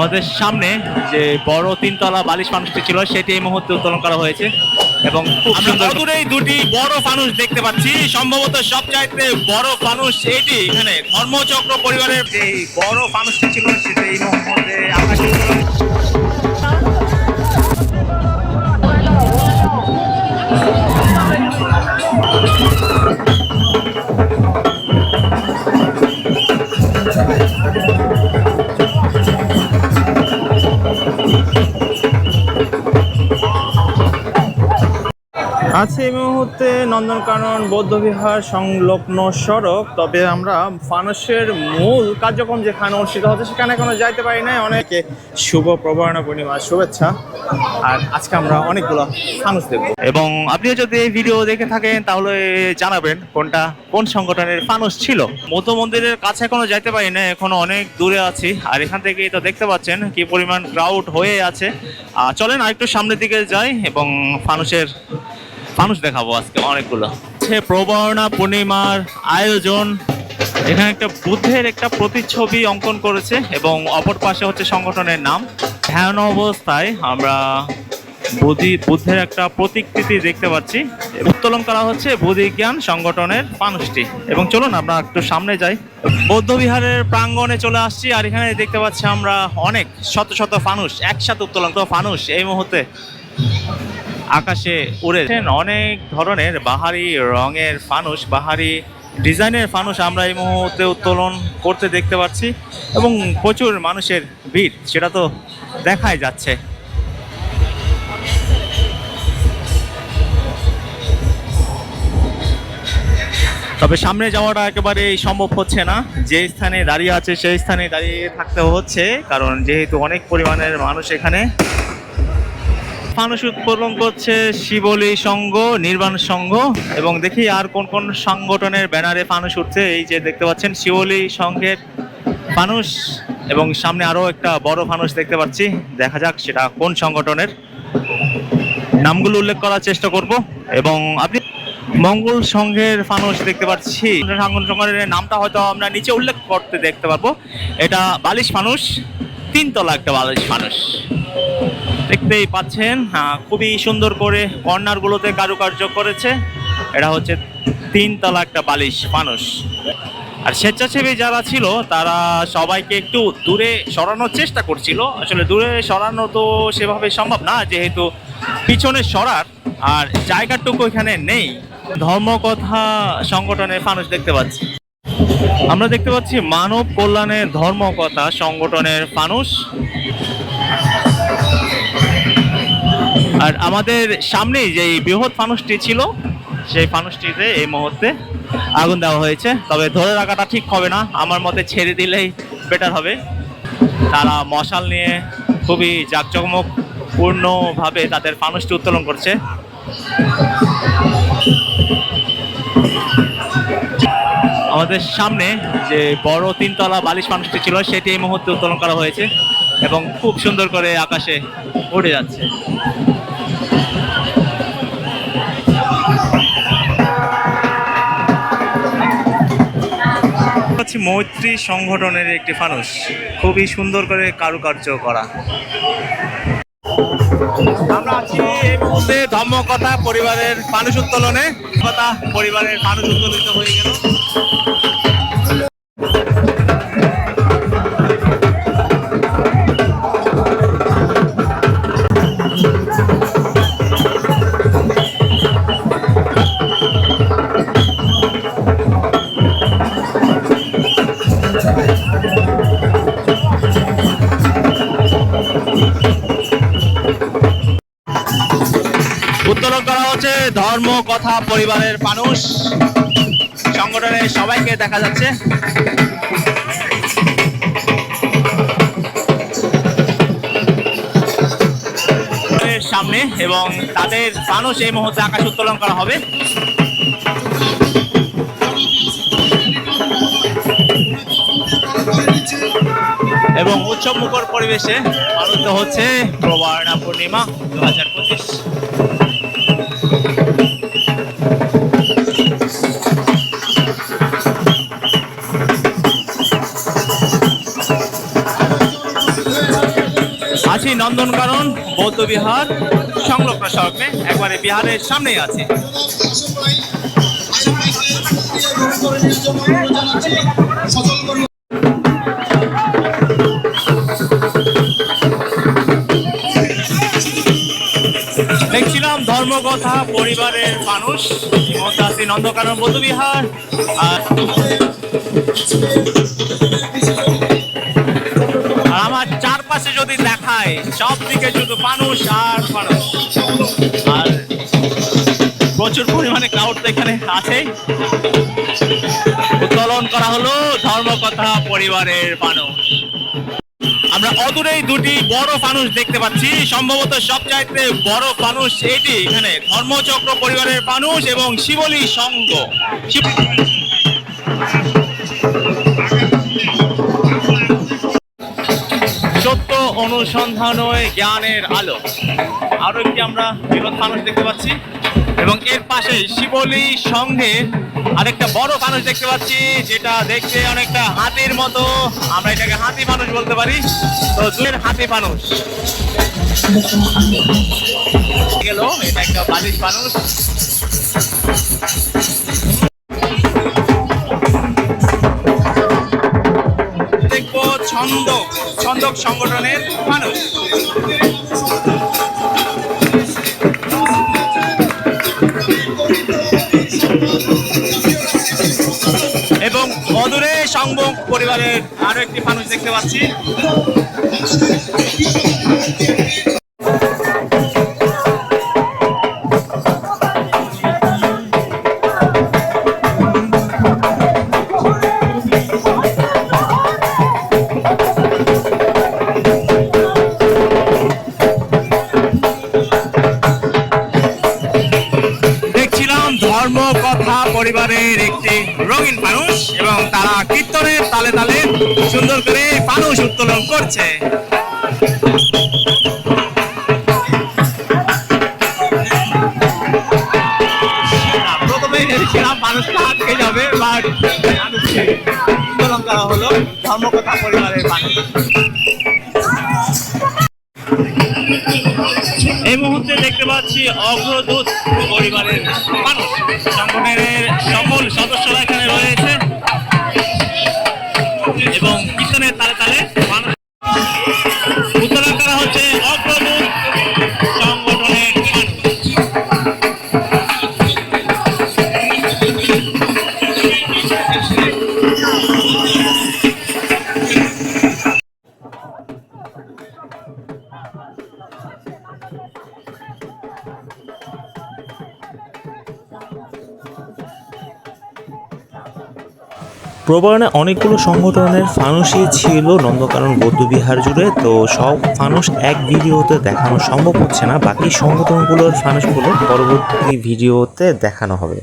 আমাদের সামনে যে বড় তিনতলা বালিশ মানুষটি ছিল সেটি এই মুহূর্তে উত্তোলন করা হয়েছে এবং খুব আমরা সুন্দর অদূরেই দুটি বড় ফানুস দেখতে পাচ্ছি। সম্ভবত সবচাইতে বড় ফানুস এটি এখানে। ধর্মচক্র পরিবারের যে বড় ফানুসটি ছিল সেটা এই মুহূর্তে আকাশে আছে এই মুহূর্তে নন্দনকানন বৌদ্ধবিহার সংলগ্ন সড়ক। তবে আমরা ফানুসের মূল কার্যক্রম যেখানে অনুষ্ঠিত হচ্ছে, সেখানে এখনও যাইতে পারি নাই। অনেকে শুভ প্রবর্ণা পূর্ণিমার শুভেচ্ছা। আর আজকে আমরা অনেকগুলো ফানুস দেখব। এবং আপনিও যদি এই ভিডিও দেখে থাকেন, তাহলে জানাবেন কোনটা, কোন সংগঠনের ফানুস ছিল। মধ্য মন্দিরের কাছে এখনও যাইতে পারি না এখনও অনেক দূরে আছি। আর এখান থেকেই তো দেখতে পাচ্ছেন কি পরিমাণ ক্রাউড হয়ে আছে। চলেন আরেকটু সামনের দিকে যাই এবং ফানুসের মানুষ দেখাবো আজকে অনেকগুলো। হচ্ছে প্রবর্ণা পূর্ণিমার আয়োজন। এখানে একটা বুদ্ধের একটা প্রতিচ্ছবি অঙ্কন করেছে এবং অপর পাশে হচ্ছে সংগঠনের নাম। ধ্যান অবস্থায় আমরা বুদ্ধি, বুদ্ধের একটা প্রতিকৃতি দেখতে পাচ্ছি। উত্তোলন করা হচ্ছে বুদ্ধিজ্ঞান সংগঠনের মানুষটি এবং চলুন আমরা একটু সামনে যাই। বৌদ্ধ বিহারের প্রাঙ্গণে চলে আসছি আর এখানে দেখতে পাচ্ছি আমরা অনেক, শত শত ফানুস একসাথে উত্তোলন তো ফানুস এই মুহূর্তে। আকাশে উড়েছেন অনেক ধরনের বাহারি রঙের ফানুস বাহারি ডিজাইনের ফানুস আমরা এই মুহূর্তে উত্তোলন করতে দেখতে পাচ্ছি এবং প্রচুর মানুষের ভিড়, সেটা তো দেখাই যাচ্ছে। তবে সামনে যাওয়াটা একেবারে সম্ভব হচ্ছে না। যে স্থানে দাঁড়িয়ে আছে, সেই স্থানে দাঁড়িয়ে থাকতে হচ্ছে, কারণ যেহেতু অনেক পরিমাণের মানুষ এখানে ফানুস উৎপাদন করছে শিবলী সংঘ, নির্বাণ সংঘ, এবং দেখি আর কোন কোন সংগঠনের ব্যানারে ফানুস উঠছে, এই যে দেখতে পাচ্ছেন শিবলী সংঘের ফানুস, এবং সামনে আরও একটা বড় ফানুস দেখতে পাচ্ছি। দেখা যাক সেটা কোন সংগঠনের। নামগুলো উল্লেখ করার চেষ্টা করব, এবং আপনি মঙ্গল সংঘের ফানুস দেখতে পাচ্ছি। সংগঠনের নামটা হয়তো আমরা নিচে উল্লেখ করতে দেখতে পারব। এটা বালিশ ফানুস, তিনতলা একটা বালিশ ফানুস। দেখতেই পাচ্ছেন খুবই সুন্দর করে কর্নারগুলোতে কারুকার্য করেছে। এটা হচ্ছে তিনতলা একটা বালিশ মানুষ। আর স্বেচ্ছাসেবী যারা ছিল, তারা সবাইকে একটু দূরে সরানোর চেষ্টা করছিল। আসলে দূরে সরানো তো সেভাবে সম্ভব না, যেহেতু পিছনে সরার, আর জায়গাটুকু এখানে নেই। ধর্মকথা সংগঠনের ফানুস দেখতে পাচ্ছি। আমরা দেখতে পাচ্ছি মানব কল্যাণের ধর্মকথা সংগঠনের ফানুস আর আমাদের সামনেই যে বৃহৎ ফানুসটি ছিল, সেই ফানুসটিতে এই মুহূর্তে আগুন দেওয়া হয়েছে। তবে ধরে রাখাটা ঠিক হবে না। আমার মতে ছেড়ে দিলেই বেটার হবে। তারা মশাল নিয়ে খুবই জাঁকজমক পূর্ণভাবে তাদের ফানুসটি উত্তোলন করছে। আমাদের সামনে যে বড় তিনতলা বালিশ মানুষটি ছিল, সেটি এই মুহূর্তে উত্তোলন করা হয়েছে এবং খুব সুন্দর করে আকাশে উড়ে যাচ্ছে। হচ্ছে মৈত্রী সংগঠনের একটি ফানুস খুবই সুন্দর করে কারুকার্য করা। আমরা আছি এই মুহূর্তে ধর্মকথা পরিবারের মানুষ উত্তোলনে। কথা পরিবারের মানুষ উত্তোলিত হয়ে গেল। ধর্ম, কথা, পরিবারের মানুষ সংগঠনের সবাইকে দেখা যাচ্ছে। সামনে এবং তাদের মানুষ এই মুহূর্তে আকাশ উত্তোলন করা হবে। এবং উৎসব মুখর পরিবেশে পালিত হচ্ছে প্রবারণা পূর্ণিমা দু হাজার পঁচিশ। আছি নন্দনকানন, বৌদ্ধ বিহার সংলগ্ন সড়কে একবারে বিহারের সামনেই আছে। দেখছিলাম ধর্মকথা, পরিবারের মানুষ আছি নন্দনকানন, বৌদ্ধ বিহার আর আর আমার চারপাশে যদি দেখায় সব দিকে শুধু মানুষ আর মানুষ। আর প্রচুর পরিমাণে ক্রাউড এখানে আছে উত্তোলন করা হলো ধর্মকথা পরিবারের মানুষ। আমরা অদূরেই দুটি বড় ফানুষ দেখতে পাচ্ছি। সম্ভবত সবচাইতে বড় ফানুষ এটি এখানে। ধর্মচক্র পরিবারের মানুষ এবং শিবলী সংঘ। অনুসন্ধান জ্ঞানের আলো। আরও একটি আমরা বৃহৎ মানুষ দেখতে পাচ্ছি। এবং এর পাশে শিবলী সংঘের আরেকটা বড় মানুষ দেখতে পাচ্ছি, যেটা দেখতে অনেকটা হাতির মতো। আমরা এটাকে হাতি মানুষ বলতে পারি। তো দুয়ের হাতি মানুষ। গেল, এটা একটা বালিশ মানুষ। ছন্দক ছন্দক সংগঠনের মানুষ। এবং অদূরে সংবক পরিবারের আরও একটি মানুষ দেখতে পাচ্ছি। ধর্ম কথা পরিবারের একটি রঙিন মানুষ এবং তারা কীর্তনের তালে তালে সুন্দর করে মানুষ উত্তোলন করছে। যাবে পরিবারের এই মুহূর্তে দেখতে পাচ্ছি অগ্রদূত পরিবারের প্রবারণে অনেকগুলো সংগঠনের ফানুসই ছিল নন্দকানন, বৌদ্ধবিহার জুড়ে, তো সব ফানুস এক ভিডিওতে দেখানো সম্ভব হচ্ছে না। বাকি সংগঠনগুলোর ফানুসগুলো পরবর্তী ভিডিওতে দেখানো হবে।